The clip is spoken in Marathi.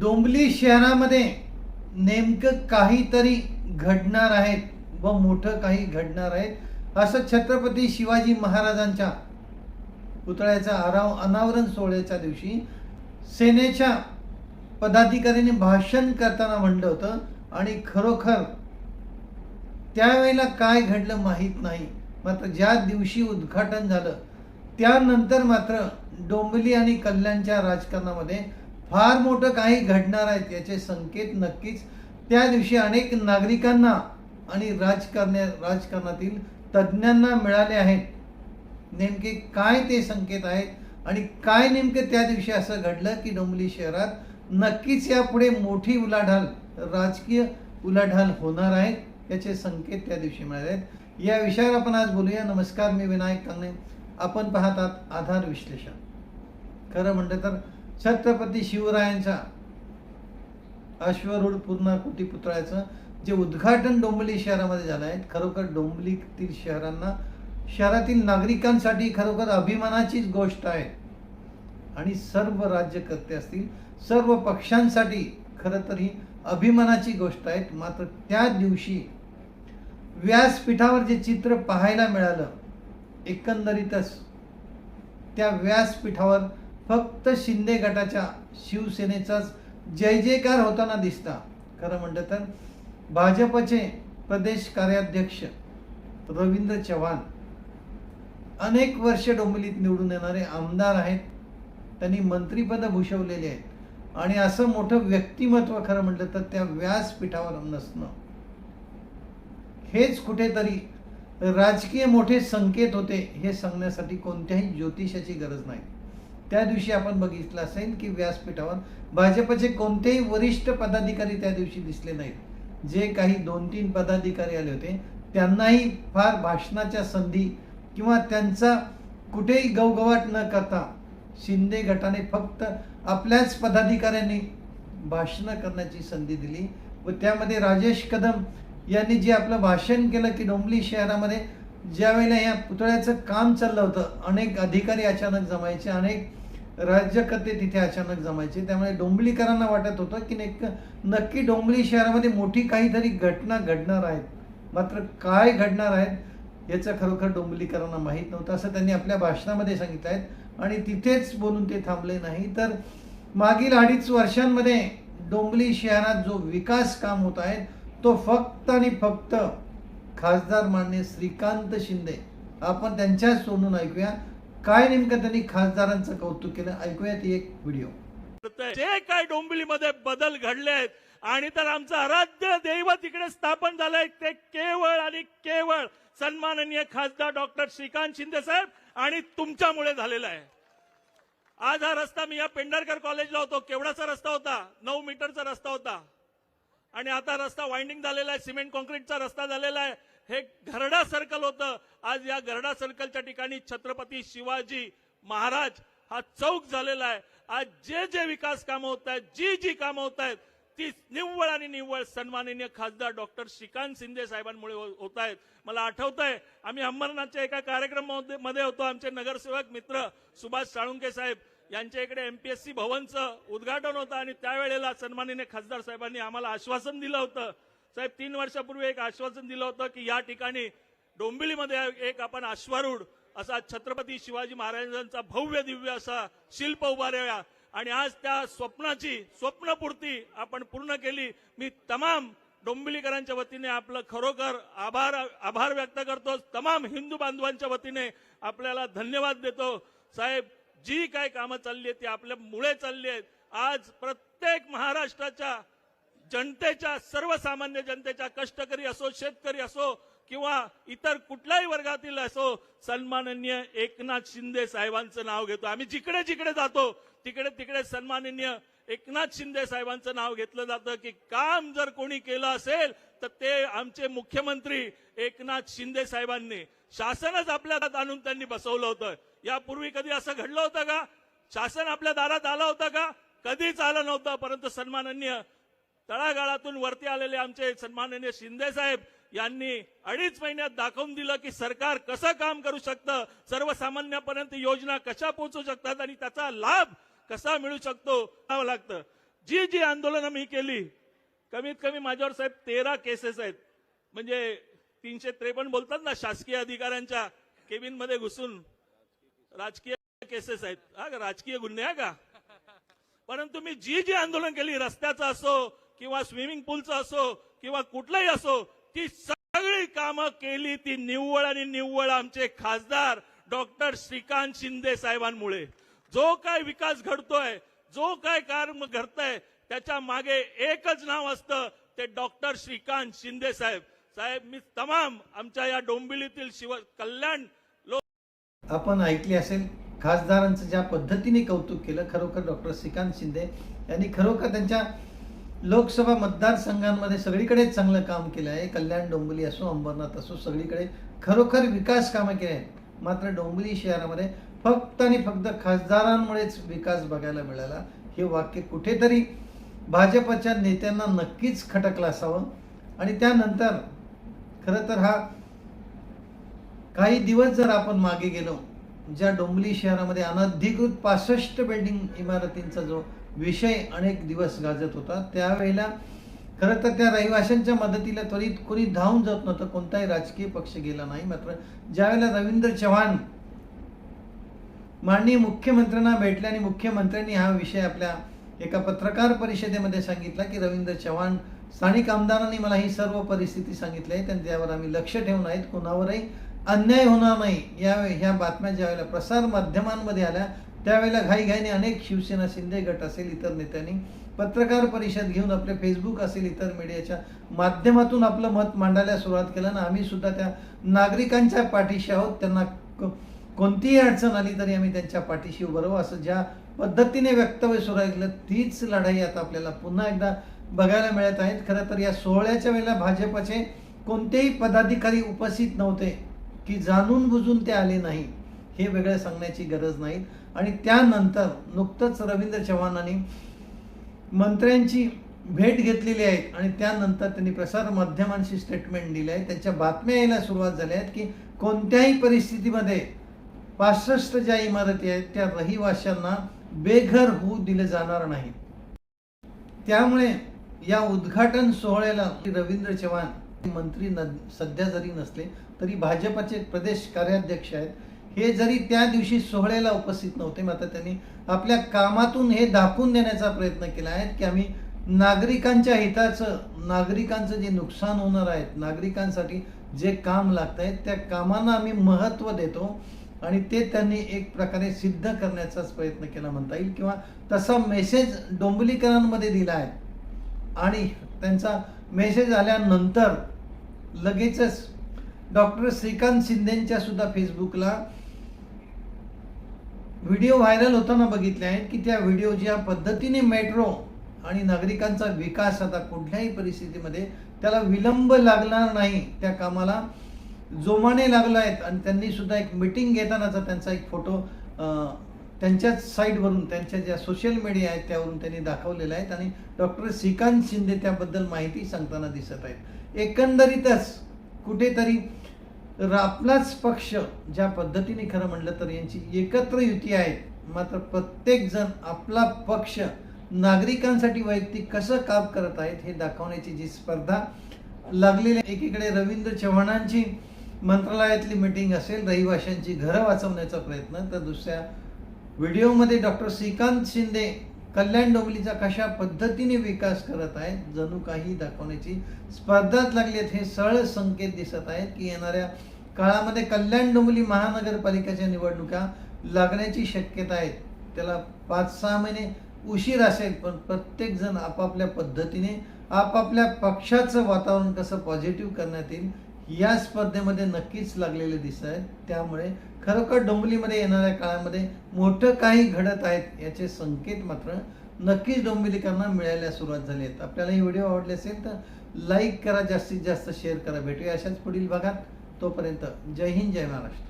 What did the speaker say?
डोंबली शहरामध्ये नेमकं काहीतरी घडणार आहेत व मोठं काही घडणार आहेत असं छत्रपती शिवाजी महाराजांच्या पुतळ्याचा आराव अनावरण सोहळ्याच्या दिवशी सेनेच्या पदाधिकाऱ्यांनी भाषण करताना म्हणलं होतं आणि खरोखर त्यावेळेला काय घडलं माहीत नाही. मात्र ज्या दिवशी उद्घाटन झालं त्यानंतर मात्र डोंबली आणि कल्याणच्या राजकारणामध्ये फार मोठं काही घडणार आहेत याचे संकेत नक्कीच त्या दिवशी अनेक नागरिकांना आणि राजकारण्या राजकारणातील तज्ज्ञांना मिळाले आहेत. नेमके काय ते संकेत आहेत आणि काय नेमकं त्या दिवशी असं घडलं की डोंबिवली शहरात नक्कीच यापुढे मोठी उलाढाल राजकीय उलाढाल होणार आहे याचे संकेत त्या दिवशी मिळाले आहेत. या विषयावर आपण आज बोलूया. नमस्कार मी विनायक कांगणे. आपण पाहतात आधार विश्लेषण. खरं म्हटलं तर छत्रपती शिवरायांच्या अश्वरूढ पूर्णाकुटी पुतळ्याचं जे उद्घाटन डोंबिवली शहरामध्ये झालं आहे खरोखर डोंबिवलीतील शहरांना शहरातील नागरिकांसाठी खरोखर अभिमानाचीच गोष्ट आहे. आणि सर्व राज्यकर्ते असतील सर्व पक्षांसाठी खरं तर ही अभिमानाची गोष्ट आहे. मात्र त्या दिवशी व्यासपीठावर जे चित्र पाहायला मिळालं एकंदरीतच त्या व्यासपीठावर फक्त शिंदे गटाच्या शिवसेनेचाच जय जयकार होताना दिसता. खरं म्हणलं तर भाजपचे प्रदेश कार्याध्यक्ष रवींद्र चव्हाण अनेक वर्ष डोंबिवलीत निवडून येणारे आमदार आहेत. त्यांनी मंत्रीपद भूषवलेले आहेत. आणि असं मोठं व्यक्तिमत्व खरं म्हटलं तर त्या व्यासपीठावर नसणं. हेच कुठेतरी राजकीय मोठे संकेत होते हे सांगण्यासाठी कोणत्याही ज्योतिषाची गरज नाही. त्या दिवशी आपण बघितलं असेल की व्यासपीठावर भाजपचे कोणतेही वरिष्ठ पदाधिकारी त्या दिवशी दिसले नाहीत. जे काही दोन तीन पदाधिकारी आले होते त्यांनाही फार भाषणाच्या संधी किंवा त्यांचा कुठेही गवगवाट न करता शिंदे गटाने फक्त आपल्याच पदाधिकाऱ्यांनी भाषणं करण्याची संधी दिली व त्यामध्ये राजेश कदम यांनी जे आपलं भाषण केलं की डोंबली शहरामध्ये ज्या वेळेला या पुतळ्याचं काम चाललं होतं अनेक अधिकारी अचानक जमायचे अनेक राज्यकर्ते तिथे अचानक जमायचे. त्यामुळे डोंबलीकरांना वाटत होतं की नेक नक्की डोंबली शहरामध्ये मोठी काहीतरी घटना घडणार आहेत. मात्र काय घडणार आहेत याचं खरोखर डोंबलीकरांना माहीत नव्हतं असं त्यांनी आपल्या भाषणामध्ये सांगितलं आहे. आणि तिथेच बोलून ते थांबले नाही. तर मागील अडीच वर्षांमध्ये डोंबली शहरात जो विकास काम होत आहे तो फक्त आणि फक्त खासदार मान्य श्रीकांत शिंदे. आपण त्यांच्याच सोडून ऐकूया. काय नेमकं त्यांनी खासदारांचं कौतुक केलं? ऐकूया ती एक व्हिडिओ. जे काय डोंबिवलीमध्ये बदल घडले आहेत आणि तर आमचं आराध्य दैव तिकडे स्थापन झालंय ते केवळ आणि केवळ सन्माननीय खासदार डॉक्टर श्रीकांत शिंदे साहेब आणि तुमच्यामुळे झालेला आहे. आज हा रस्ता मी या पेंढारकर कॉलेजला होतो. केवढाचा रस्ता होता? नऊ मीटरचा रस्ता होता. आणि आता रस्ता वाइंडिंग झालेला आहे सिमेंट कॉन्क्रीटचा रस्ता झालेला आहे. हे घरडा सर्कल होतं. आज या घरडा सर्कलच्या ठिकाणी छत्रपती शिवाजी महाराज हा चौक झालेला आहे. आज जे जे विकास कामं होत आहेत जी जी कामं होत आहेत ती निव्वळ आणि निव्वळ सन्माननीय खासदार डॉक्टर श्रीकांत शिंदे साहेबांमुळे हो-, होत आहेत. मला आठवत आहे आम्ही अंबरनाथच्या एका कार्यक्रमामध्ये होतो आमचे नगरसेवक मित्र सुभाष साळुंके साहेब. यांच्या इकडे एमपीएससी भवनचं उद्घाटन होतं आणि त्यावेळेला सन्माननीय खासदार साहेबांनी आम्हाला आश्वासन दिलं होतं. साहेब तीन वर्षापूर्वी एक आश्वासन दिलं होतं की या ठिकाणी डोंबिवलीमध्ये एक आपण अश्वारूढ असा छत्रपती शिवाजी महाराजांचा भव्य दिव्य असा शिल्प उभारूया. आणि आज त्या स्वप्नाची स्वप्नपूर्ती आपण पूर्ण केली. मी तमाम डोंबिवलीकरांच्या वतीने आपलं खरोखर आभार आभार व्यक्त करतो. तमाम हिंदू बांधवांच्या वतीने आपल्याला धन्यवाद देतो. साहेब जी काय कामं चालली आहेत ती आपल्या मुळे चालली आहेत. आज प्रत्येक महाराष्ट्राच्या जनतेच्या सर्वसामान्य जनतेच्या कष्टकरी असो शेतकरी असो किंवा इतर कुठल्याही वर्गातील असो सन्माननीय एकनाथ शिंदे साहेबांचं नाव घेतो. आम्ही जिकडे जिकडे जातो तिकडे तिकडे सन्माननीय एकनाथ शिंदे साहेबांचं नाव घेतलं जातं की काम जर कोणी केलं असेल तर ते आमचे मुख्यमंत्री एकनाथ शिंदे साहेबांनी शासनच आपल्या हातात आणून त्यांनी बसवलं होतं. यापूर्वी कधी असं घडलं होतं का? शासन आपल्या दारात आलं होतं का? कधीच आलं नव्हतं परंतु सन्माननीय तळागाळातून वरती आलेले आमचे सन्माननीय शिंदे साहेब यांनी अडीच महिन्यात दाखवून दिलं की सरकार कसं काम करू शकतं सर्वसामान्यापर्यंत योजना कशा पोहोचू शकतात आणि त्याचा लाभ कसा मिळू शकतो लागतं. जी जी आंदोलनं मी केली कमीत कमी माझ्यावर साहेब तेरा केसेस आहेत. म्हणजे तीनशे त्रेपन्न बोलतात ना शासकीय अधिकाऱ्यांच्या केबिनमध्ये घुसून. राजकीय केसेस आहेत. हा राजकीय गुन्हे आहे का? परंतु मी जी जी आंदोलन केली रस्त्याचं असो किंवा स्विमिंग पूलचं असो किंवा कुठलंही असो ती सगळी कामं केली ती निव्वळ आणि निव्वळ आमचे खासदार डॉक्टर श्रीकांत शिंदे साहेबांमुळे. जो काय विकास घडतोय जो काय कार्य घडतंय त्याच्यामागे एकच नाव असतं ते डॉक्टर श्रीकांत शिंदे साहेब. साहेब मी तमाम आमच्या या डोंबिवलीतील शिव कल्याण आपण ऐकले असेल खासदारांचं ज्या पद्धतीने कौतुक केलं खरोखर डॉक्टर श्रीकांत शिंदे यांनी खरोखर त्यांच्या लोकसभा मतदारसंघांमध्ये सगळीकडेच चांगलं काम केलं आहे. कल्याण डोंबिवली असो अंबरनाथ असो सगळीकडे खरोखर विकास कामं केली आहेत. मात्र डोंबिवली शहरामध्ये फक्त आणि फक्त खासदारांमुळेच विकास बघायला मिळाला. हे वाक्य कुठेतरी भाजपच्या नेत्यांना नक्कीच खटकलं असावं. आणि त्यानंतर खरं तर हा काही दिवस जर आपण मागे गेलो ज्या डोंबली शहरामध्ये अनधिकृत पासष्ट बिल्डिंग इमारतींचा जो विषय अनेक दिवस गाजत होता त्यावेळेला खरं तर त्या रहिवाशांच्या मदतीला त्वरित कोणी धावून जात नव्हतं कोणताही राजकीय पक्ष गेला नाही. मात्र ज्यावेळेला रवींद्र चव्हाण माननीय मुख्यमंत्र्यांना भेटले आणि मुख्यमंत्र्यांनी हा विषय आपल्या एका पत्रकार परिषदेमध्ये सांगितला की रवींद्र चव्हाण स्थानिक आमदारांनी मला ही सर्व परिस्थिती सांगितली आहे आणि त्यावर आम्ही लक्ष ठेवून आहेत कोणावरही अन्याय होणार नाही. या ह्या बातम्या ज्यावेळेला प्रसार माध्यमांमध्ये आल्या त्यावेळेला घाईघाईने अनेक शिवसेना शिंदे गट असेल इतर नेत्यांनी पत्रकार परिषद घेऊन आपले फेसबुक असेल इतर मीडियाच्या माध्यमातून आपलं मत मांडायला सुरुवात केलं आणि आम्ही सुद्धा त्या नागरिकांच्या पाठीशी आहोत. त्यांना कोणतीही अडचण आली तरी आम्ही त्यांच्या पाठीशी उभं राहू. असं ज्या पद्धतीने वक्तव्य सुरू केलं तीच लढाई आता आपल्याला पुन्हा एकदा बघायला मिळत आहेत. खरं तर या सोहळ्याच्या वेळेला भाजपचे कोणतेही पदाधिकारी उपस्थित नव्हते. की जाणून बुजून ते आले नाही हे वेगळं सांगण्याची गरज नाही. आणि त्यानंतर नुकतंच रवींद्र चव्हाणांनी मंत्र्यांची भेट घेतलेली आहे आणि त्यानंतर त्यांनी प्रसार माध्यमांशी स्टेटमेंट दिले आहे. त्यांच्या बातम्या यायला सुरुवात झाल्या आहेत की कोणत्याही परिस्थितीमध्ये पासष्ट ज्या इमारती आहेत त्या रहिवाशांना बेघर होऊ दिले जाणार नाही. त्यामुळे या उद्घाटन सोहळ्याला रवींद्र चव्हाण मंत्री न सध्या जरी नसले तरी भाजपचे प्रदेश कार्याध्यक्ष आहेत. हे जरी त्या दिवशी सोहळ्याला उपस्थित नव्हते मात्र त्यांनी आपल्या कामातून हे दाखवून देण्याचा प्रयत्न केला आहे की आम्ही नागरिकांच्या हिताचं नागरिकांचं जे नुकसान होणार आहेत नागरिकांसाठी जे काम लागत आहेत त्या कामांना आम्ही महत्त्व देतो आणि ते त्यांनी एक प्रकारे सिद्ध करण्याचाच प्रयत्न केला म्हणता येईल. किंवा तसा मेसेज डोंबिवलीकरांमध्ये दिला आहे. आणि त्यांचा मेसेज आल्यानंतर लगेचच डॉक्टर श्रीकांत शिंदेंच्या सुद्धा फेसबुकला व्हिडिओ व्हायरल होताना बघितले आहेत की त्या व्हिडिओ ज्या पद्धतीने मेट्रो आणि नागरिकांचा विकास आता कुठल्याही परिस्थितीमध्ये त्याला विलंब लागणार नाही. त्या कामाला जोमाने लागला आहेत आणि त्यांनी सुद्धा एक मिटिंग घेतानाचा त्यांचा एक फोटो त्यांच्याच साईटवरून त्यांच्या ज्या सोशल मीडिया आहेत त्यावरून त्यांनी दाखवलेल्या आहेत आणि डॉक्टर श्रीकांत शिंदे त्याबद्दल माहिती सांगताना दिसत आहेत एकंदरीतच कुठेतरी आपलाच पक्ष ज्या पद्धतीने खरं म्हटलं तर यांची एकत्र युती आहे मात्र प्रत्येकजण आपला पक्ष नागरिकांसाठी वैयक्तिक कसं काम करत आहेत हे दाखवण्याची जी स्पर्धा लागलेली आहे. एकीकडे रवींद्र चव्हाणांची मंत्रालयातली मिटिंग असेल रहिवाशांची घरं वाचवण्याचा प्रयत्न तर दुसऱ्या व्हिडिओमध्ये डॉक्टर श्रीकांत शिंदे कल्याण डोंबलीचा कशा पद्धतीने विकास करत आहेत जणू काही दाखवण्याची स्पर्धाच लागली आहेत हे सरळ संकेत दिसत आहेत की येणाऱ्या काळामध्ये कल्याण डोंबली महानगरपालिकेच्या निवडणुका लागण्याची शक्यता आहे. त्याला पाच सहा महिने उशीर असेल पण प्रत्येकजण आपापल्या पद्धतीने आपापल्या पक्षाचं वातावरण कसं पॉझिटिव्ह करण्यात येईल या स्पर्धेमध्ये नक्कीच लागलेले दिसत आहेत. त्यामुळे खरोखर डोंबिवलीमध्ये येणाऱ्या काळामध्ये मोठं काही घडत आहेत याचे संकेत मात्र नक्कीच डोंबिवलीकरांना मिळायला सुरुवात झाली आहेत. आपल्याला ही व्हिडिओ आवडले असेल तर लाईक करा जास्तीत जास्त शेअर करा. भेटूया अशाच पुढील भागात. तोपर्यंत जय हिंद जय महाराष्ट्र.